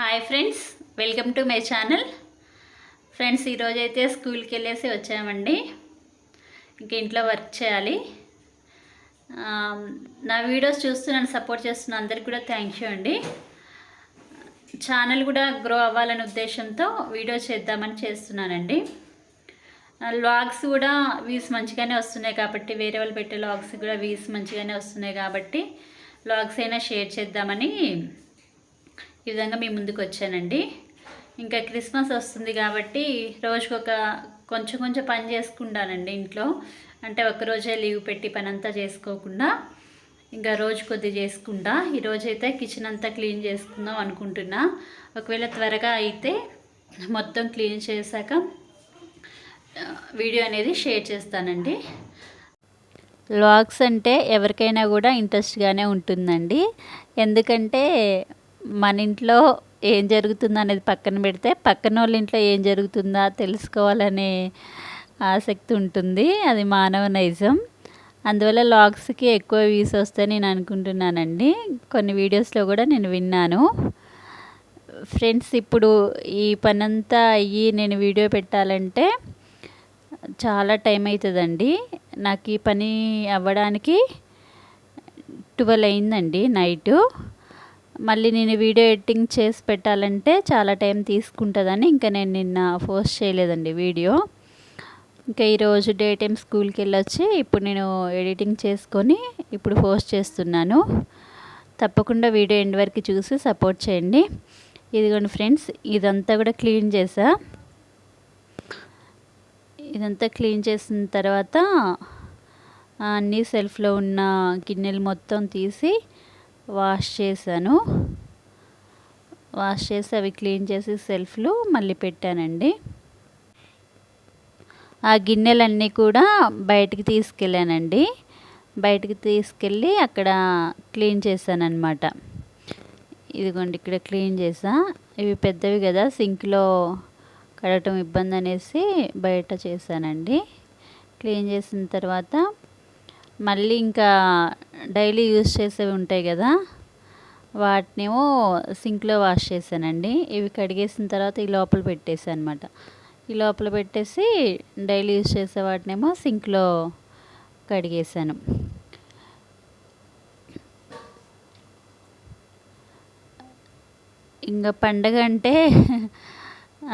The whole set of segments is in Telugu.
Hi friends welcome to my channel friends ఈరోజైతే స్కూల్కి వెళ్ళేసి వచ్చామండి. ఇంక ఇంట్లో వర్క్ చేయాలి. నా వీడియోస్ చూస్తూ నన్ను సపోర్ట్ చేస్తున్న అందరికి కూడా థ్యాంక్ యూ అండి. ఛానల్ కూడా గ్రో అవ్వాలనే ఉద్దేశంతో వీడియో చేద్దామని చేస్తున్నానండి. లాగ్స్ కూడా వ్యూస్ మంచిగానే వస్తున్నాయి కాబట్టి వేరే వాళ్ళు పెట్టే లాగ్స్ కూడా వ్యూస్ మంచిగానే వస్తున్నాయి కాబట్టి లాగ్స్ అయినా షేర్ చేద్దామని ఈ విధంగా మీ ముందుకు వచ్చానండి. ఇంకా క్రిస్మస్ వస్తుంది కాబట్టి రోజుకొక కొంచెం కొంచెం పని చేసుకుంటానండి ఇంట్లో. అంటే ఒక్కరోజే లీవ్ పెట్టి పని అంతా చేసుకోకుండా ఇంకా రోజు కొద్ది చేసుకుంటా. ఈరోజైతే కిచెన్ అంతా క్లీన్ చేసుకుందాం అనుకుంటున్నా. ఒకవేళ త్వరగా అయితే మొత్తం క్లీన్ చేశాక వీడియో అనేది షేర్ చేస్తానండి. వ్లాగ్స్ అంటే ఎవరికైనా కూడా ఇంట్రెస్ట్గానే ఉంటుందండి. ఎందుకంటే మన ఇంట్లో ఏం జరుగుతుందో అనేది పక్కన పెడితే పక్కన వాళ్ళ ఇంట్లో ఏం జరుగుతుందా తెలుసుకోవాలనే ఆసక్తి ఉంటుంది. అది మానవ నైజం అందువల్ల లాగ్స్కి ఎక్కువ వ్యూస్ వస్తాయని నేను అనుకుంటున్నానండి. కొన్ని వీడియోస్లో కూడా నేను విన్నాను. ఫ్రెండ్స్ ఇప్పుడు ఈ పనంతా అయ్యి నేను వీడియో పెట్టాలంటే చాలా టైం అవుతుందండి నాకు ఈ పని అవ్వడానికి ట్వెల్వ్ అయిందండి నైటు. మళ్ళీ నేను వీడియో ఎడిటింగ్ చేసి పెట్టాలంటే చాలా టైం తీసుకుంటుందని ఇంకా నేను నిన్న పోస్ట్ చేయలేదండి వీడియో. ఇంకా ఈరోజు డే టైం స్కూల్కి వెళ్ళొచ్చి ఇప్పుడు నేను ఎడిటింగ్ చేసుకొని ఇప్పుడు పోస్ట్ చేస్తున్నాను. తప్పకుండా వీడియో ఎండ్ వరకు చూసి సపోర్ట్ చేయండి. ఇదిగోండి ఫ్రెండ్స్ ఇదంతా కూడా క్లీన్ చేసా. ఇదంతా క్లీన్ చేసిన తర్వాత అన్ని అన్నీ సెల్ఫ్లో ఉన్న గిన్నెలు మొత్తం తీసి వాష్ చేశాను. వాష్ చేసి అవి క్లీన్ చేసి సెల్ఫ్లు మళ్ళీ పెట్టానండి. ఆ గిన్నెలన్నీ కూడా బయటికి తీసుకెళ్ళానండి. బయటికి తీసుకెళ్ళి అక్కడ క్లీన్ చేశాను ఇదిగోండి ఇక్కడ క్లీన్ చేసా ఇవి పెద్దవి కదా సింక్లో కడగటం ఇబ్బంది అనేసి బయట చేశానండి. క్లీన్ చేసిన తర్వాత మళ్ళీ ఇంకా డైలీ యూస్ చేసేవి ఉంటాయి కదా వాటినేమో సింక్లో వాష్ చేశానండి. ఇవి కడిగేసిన తర్వాత ఈ లోపల పెట్టేసాను అనమాట ఈ లోపల పెట్టేసి డైలీ యూస్ చేసే వాటినేమో సింక్లో కడిగేసాను ఇంకా పండగ అంటే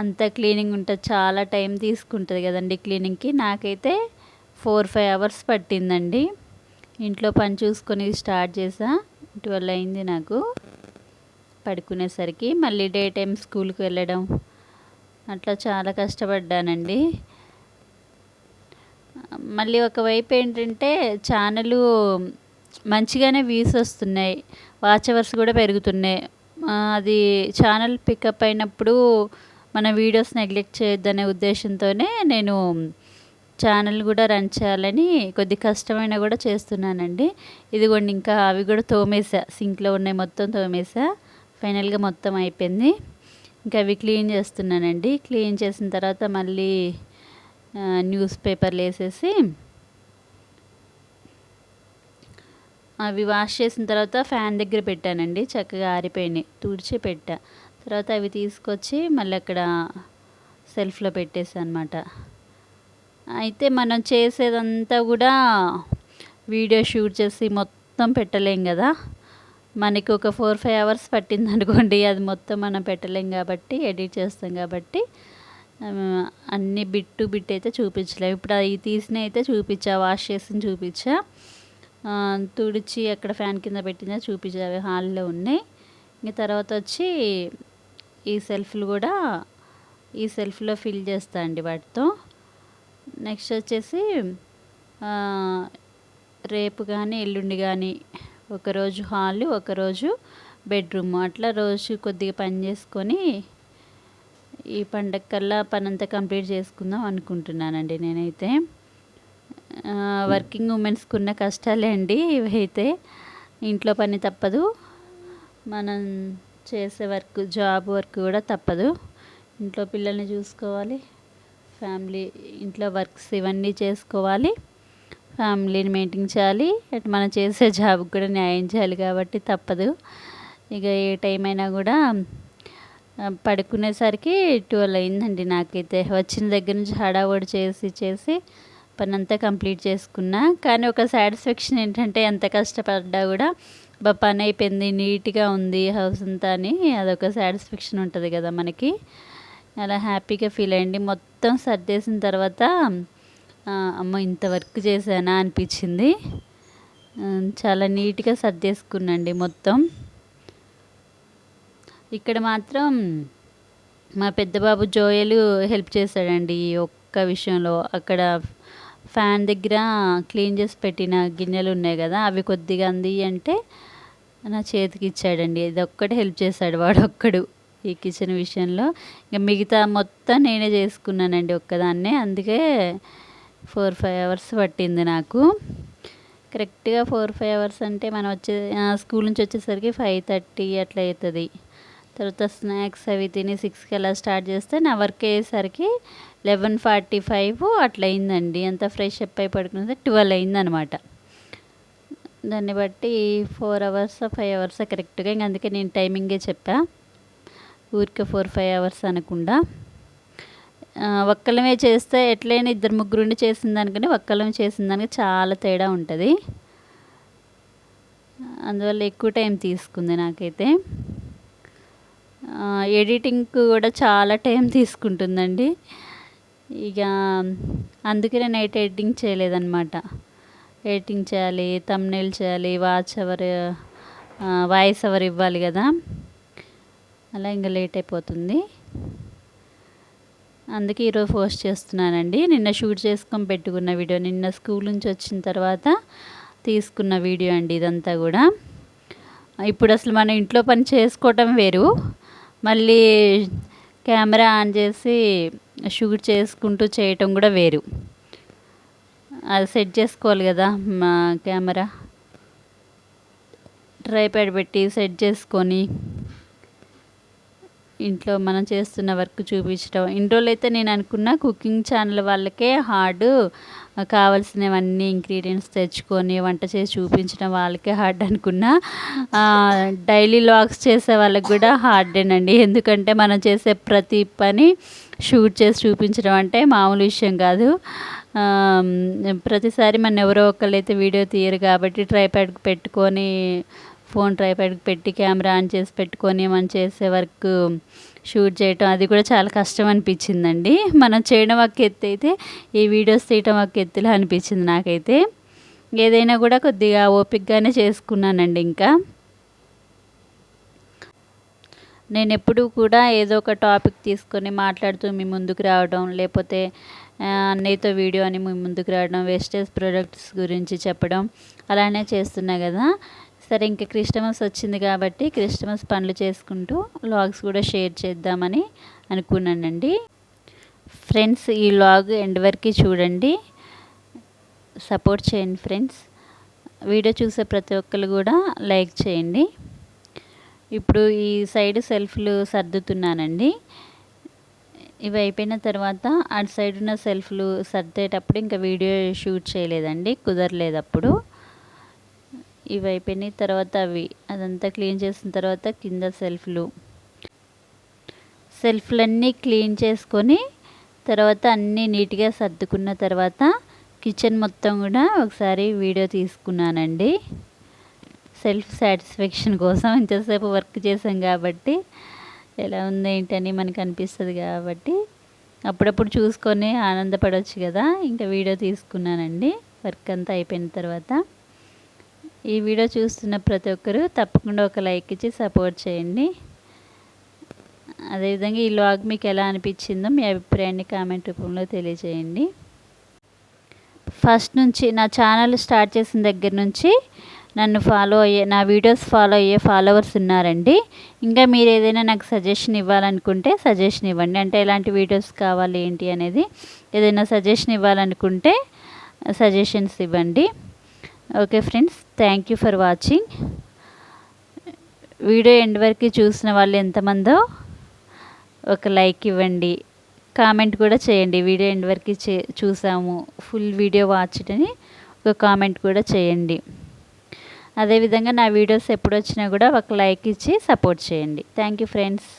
అంత క్లీనింగ్ ఉంటుంది చాలా టైం తీసుకుంటుంది కదండి క్లీనింగ్కి. నాకైతే ఫోర్ ఫైవ్ అవర్స్ పట్టిందండి. ఇంట్లో పని చూసుకొని స్టార్ట్ చేసా. ట్వెల్వ్ అయింది నాకు. పడుకునేసరికి మళ్ళీ డే టైం స్కూల్కి వెళ్ళడం. అట్లా చాలా కష్టపడ్డానండి. మళ్ళీ ఒకవైపు ఏంటంటే ఛానల్ మంచిగానే వ్యూస్ వస్తున్నాయి. వాచ్ అవర్స్ కూడా పెరుగుతున్నాయి. అది ఛానల్ పికప్ అయినప్పుడు మన వీడియోస్ నెగ్లెక్ట్ చేయొద్దనే ఉద్దేశంతోనే నేను ఛానల్ కూడా రన్ చేయాలని కొద్ది కష్టమైన కూడా చేస్తున్నానండి. ఇదిగోండి ఇంకా అవి కూడా తోమేసా. సింక్లో ఉన్నాయి మొత్తం తోమేసా. ఫైనల్గా మొత్తం అయిపోయింది. ఇంకా అవి క్లీన్ చేస్తున్నానండి. క్లీన్ చేసిన తర్వాత మళ్ళీ న్యూస్ పేపర్లు వేసేసి అవి వాష్ చేసిన తర్వాత ఫ్యాన్ దగ్గర పెట్టానండి. చక్కగా ఆరిపోయినాయి. తుడిచి పెట్టా. తర్వాత అవి తీసుకొచ్చి మళ్ళీ అక్కడ సెల్ఫ్లో పెట్టేసా అనమాట అయితే మనం చేసేదంతా కూడా వీడియో షూట్ చేసి మొత్తం పెట్టలేం కదా. మనకి ఒక ఫోర్ ఫైవ్ అవర్స్ పట్టింది అనుకోండి అది మొత్తం మనం పెట్టలేం కాబట్టి ఎడిట్ చేస్తాం కాబట్టి ఆ, అన్ని బిట్టు బిట్ అయితే చూపించలేము ఇప్పుడు అవి తీసిన అయితే చూపించా వాష్ చేసి చూపించా. తుడిచి అక్కడ ఫ్యాన్ కింద పెట్టినా చూపించా అవి హాల్లో ఉన్నాయి. ఇంక తర్వాత వచ్చి ఈ సెల్ఫ్లు కూడా ఈ సెల్ఫ్లో ఫిల్ చేస్తా అండి వాటితో. నెక్స్ట్ వచ్చేసి రేపు కానీ ఎల్లుండి కానీ ఒకరోజు హాలు ఒకరోజు బెడ్రూమ్. అట్లా రోజు కొద్దిగా పని చేసుకొని ఈ పండగ కల్లా పని అంతా కంప్లీట్ చేసుకుందాం అనుకుంటున్నానండి నేనైతే. వర్కింగ్ ఉమెన్స్కి ఉన్న కష్టాలే అండి ఇవైతే. ఇంట్లో పని తప్పదు. మనం చేసే వర్క్ జాబ్ వర్క్ కూడా తప్పదు. ఇంట్లో పిల్లల్ని చూసుకోవాలి. ఫ్యామిలీ ఇంట్లో వర్క్స్ ఇవన్నీ చేసుకోవాలి. ఫ్యామిలీని మెయింటైన్ చేయాలి. అటు మనం చేసే జాబ్కి కూడా న్యాయం చేయాలి కాబట్టి తప్పదు. ఇక ఏ టైం అయినా కూడా పడుకునేసరికి ట్వెల్వ్ అయిందండి నాకైతే. వచ్చిన దగ్గర నుంచి హడావుడి చేసి చేసి పనంతా కంప్లీట్ చేసుకున్నా. కానీ ఒక సాటిస్ఫాక్షన్ ఏంటంటే ఎంత కష్టపడ్డా కూడా బా పని అయిపోయింది నీట్గా ఉంది హౌస్ అంతా అని అదొక సాటిస్ఫాక్షన్ ఉంటుంది కదా మనకి. అలా హ్యాపీగా ఫీల్ అయ్యండి. మొత్తం సర్దేసిన తర్వాత అమ్మ ఇంత వర్క్ చేశానా అనిపించింది. చాలా నీట్గా సర్దేసుకున్నాండి మొత్తం. ఇక్కడ మాత్రం మా పెద్దబాబు జోయలు హెల్ప్ చేశాడండి ఈ ఒక్క విషయంలో. అక్కడ ఫ్యాన్ దగ్గర క్లీన్ చేసి పెట్టిన గిన్నెలు ఉన్నాయి కదా అవి కొద్దిగా అంది అంటే నా చేతికి ఇచ్చాడండి. ఇది ఒక్కటే హెల్ప్ చేశాడు వాడు ఒక్కడు. ఈ కిచెన్ విషయంలో. ఇంకా మిగతా మొత్తం నేనే చేసుకున్నానండి ఒక్కదాన్నే. అందుకే ఫోర్ ఫైవ్ అవర్స్ పట్టింది నాకు. కరెక్ట్గా ఫోర్ ఫైవ్ అవర్స్ అంటే మనం వచ్చే స్కూల్ నుంచి వచ్చేసరికి ఫైవ్ థర్టీ అట్లా అవుతుంది తర్వాత స్నాక్స్ అవి తిని సిక్స్కి అలా స్టార్ట్ చేస్తే నా వర్క్ అయ్యేసరికి లెవెన్ ఫార్టీ ఫైవ్ అట్లా అయిందండి. అంత ఫ్రెష్ అప్ అయి పడుకున్నది ట్వెల్వ్ అయిందనమాట. దాన్ని బట్టి ఫోర్ అవర్స్ ఫైవ్ అవర్స్ కరెక్ట్గా ఇంక అందుకే నేను టైమింగే చెప్పా. ఊరికే ఫోర్ ఫైవ్ అవర్స్ అనకుండా ఒక్కలమే చేస్తే ఎట్లయినా ఇద్దరు ముగ్గురుండి చేసిన దానికని ఒక్కలమే చేసిన దానికి చాలా తేడా ఉంటుంది. అందువల్ల ఎక్కువ టైం తీసుకుంది నాకైతే. ఎడిటింగ్కి కూడా చాలా టైం తీసుకుంటుందండి. ఇక అందుకే నేను నైట్ ఎడిటింగ్ చేయలేదన్నమాట. ఎడిటింగ్ చేయాలి తమ్నేల్ చేయాలి వాచ్ అవర్ వాయిస్ అవర్ ఇవ్వాలి కదా. అలా ఇంకా లేట్ అయిపోతుంది అందుకే ఈరోజు పోస్ట్ చేస్తున్నానండి. నిన్న షూట్ చేసుకొని పెట్టుకున్న వీడియో నిన్న స్కూల్ నుంచి వచ్చిన తర్వాత తీసుకున్న వీడియో అండి ఇదంతా కూడా. ఇప్పుడు అసలు మనం ఇంట్లో పని చేసుకోవటం వేరు. మళ్ళీ కెమెరా ఆన్ చేసి షూట్ చేసుకుంటూ చేయటం కూడా వేరు. అది సెట్ చేసుకోవాలి కదా మా కెమెరా. ట్రైప్యాడ్ పెట్టి సెట్ చేసుకొని ఇంట్లో మనం చేస్తున్న వర్క్ చూపించడం ఇంట్లో అయితే నేను అనుకున్న కుకింగ్ ఛానల్ వాళ్ళకే హార్డ్ కావాల్సినవన్నీ ఇంగ్రీడియంట్స్ తెచ్చుకొని వంట చేసి చూపించడం వాళ్ళకే హార్డ్ అనుకున్నా. డైలీ లాగ్స్ చేసే వాళ్ళకి కూడా హార్డేనండి. ఎందుకంటే మనం చేసే ప్రతి పని షూట్ చేసి చూపించడం అంటే మామూలు విషయం కాదు. ప్రతిసారి మన ఎవరో ఒకళ్ళు అయితే వీడియో తీయరు కాబట్టి ట్రైప్యాడ్ పెట్టుకొని ఫోన్ ట్రైప్యాడ్కి పెట్టి కెమెరా ఆన్ చేసి పెట్టుకొని మనం చేసే వర్క్ షూట్ చేయటం అది కూడా చాలా కష్టం అనిపించిందండి. మనం చేయడం ఒక ఎత్తు అయితే ఈ వీడియోస్ తీయటం ఒక ఎత్తులా అనిపించింది నాకైతే. ఏదైనా కూడా కొద్దిగా ఓపిక్గానే చేసుకున్నానండి ఇంకా. నేను ఎప్పుడూ కూడా ఏదో ఒక టాపిక్ తీసుకొని మాట్లాడుతూ మీ ముందుకు రావడం లేకపోతే అన్నయ్యతో వీడియో అని మీ ముందుకు రావడం వేస్టేజ్ ప్రొడక్ట్స్ గురించి చెప్పడం అలానే చేస్తున్నా కదా. సరే ఇంకా క్రిస్టమస్ వచ్చింది కాబట్టి క్రిస్టమస్ పనులు చేసుకుంటూ లాగ్స్ కూడా షేర్ చేద్దామని అనుకున్నానండి. ఫ్రెండ్స్ ఈ లాగ్ ఎండ్ వరకు చూడండి. సపోర్ట్ చేయండి ఫ్రెండ్స్. వీడియో చూసే ప్రతి ఒక్కరు కూడా లైక్ చేయండి. ఇప్పుడు ఈ సైడ్ సెల్ఫ్లు సర్దుతున్నానండి. ఇవి అయిపోయిన తర్వాత అటు సైడ్ ఉన్న సెల్ఫ్లు సర్దేటప్పుడు ఇంకా వీడియో షూట్ చేయలేదండి కుదరలేదు అప్పుడు. ఇవి అయిపోయినాయి తర్వాత అవి అదంతా క్లీన్ చేసిన తర్వాత కింద సెల్ఫ్లు. సెల్ఫ్లన్నీ క్లీన్ చేసుకొని తర్వాత అన్నీ నీట్గా సర్దుకున్న తర్వాత కిచెన్ మొత్తం కూడా ఒకసారి వీడియో తీసుకున్నానండి. సెల్ఫ్ సాటిస్ఫాక్షన్ కోసం ఇంతసేపు వర్క్ చేసాం కాబట్టి ఎలా ఉంది ఏంటని మనకు అనిపిస్తుంది కాబట్టి అప్పుడప్పుడు చూసుకొని ఆనందపడవచ్చు కదా. ఇంకా వీడియో తీసుకున్నానండి. వర్క్ అంతా అయిపోయిన తర్వాత. ఈ వీడియో చూస్తున్న ప్రతి ఒక్కరూ తప్పకుండా ఒక లైక్ ఇచ్చి సపోర్ట్ చేయండి. అదేవిధంగా ఈ లాగ్ మీకు ఎలా అనిపించిందో మీ అభిప్రాయాన్ని కామెంట్ రూపంలో తెలియజేయండి. ఫస్ట్ నుంచి నా ఛానల్ స్టార్ట్ చేసిన దగ్గర నుంచి నన్ను ఫాలో అయ్యే నా వీడియోస్ ఫాలో అయ్యే ఫాలోవర్స్ ఉన్నారండి. ఇంకా మీరు ఏదైనా నాకు సజెషన్ ఇవ్వాలనుకుంటే సజెషన్ ఇవ్వండి. అంటే ఎలాంటి వీడియోస్ కావాలి ఏంటి అనేది ఏదైనా సజెషన్ ఇవ్వాలనుకుంటే సజెషన్స్ ఇవ్వండి. Okay friends thank you for watching video end వరకు చూసిన వాళ్ళు ఎంతమందో ఒక లైక్ ఇవ్వండి. కామెంట్ కూడా చేయండి. వీడియో ఎండ్ వరకు చే చూసాము. ఫుల్ వీడియో వాచ్డని ఒక కామెంట్ కూడా చేయండి. అదేవిధంగా నా వీడియోస్ ఎప్పుడు వచ్చినా కూడా ఒక లైక్ ఇచ్చి సపోర్ట్ చేయండి. Thank you friends